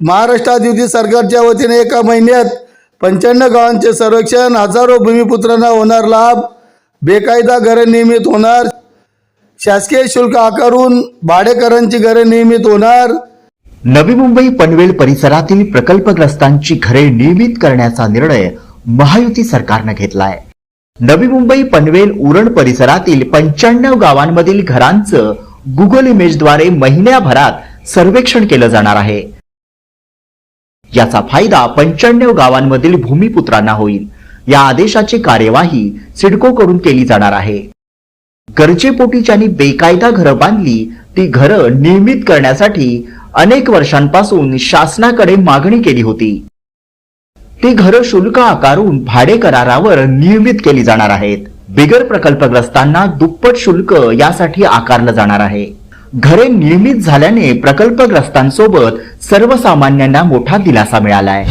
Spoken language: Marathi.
महाराष्ट्रात युती सरकारच्या वतीने एका महिन्यात पंच्याण्णव गावांचे सर्वेक्षण हजारो भूमिपुत्रांना होणार लाभ बेकायदा घरे नियमित होणार शासकीय शुल्क आकारून भाडेकरांची घरे नियमित होणार. नवी मुंबई पनवेल परिसरातील प्रकल्पग्रस्तांची घरे नियमित करण्याचा निर्णय महायुती सरकारनं घेतलाय. नवी मुंबई पनवेल उरण परिसरातील पंच्याण्णव गावांमधील घरांचं गुगल इमेजद्वारे महिन्याभरात सर्वेक्षण केलं जाणार आहे. याचा फायदा पंच्याण्णव गावांमधील भूमिपुत्रांना होईल. या आदेशाची कार्यवाही सिडकोकडून केली जाणार आहे. गरजेपोटी ज्यांनी बेकायदा घरं बांधली ती घरं नियमित करण्यासाठी अनेक वर्षांपासून शासनाकडे मागणी केली होती. ती घरं शुल्क आकारून भाडे करारावर नियमित केली जाणार आहेत. बिगर प्रकल्पग्रस्तांना दुप्पट शुल्क यासाठी आकारलं जाणार आहे. घरे निर्मित झाल्याने प्रकल्पग्रस्तांसोबत सर्वसामान्यांना मोठा दिलासा मिळालाय.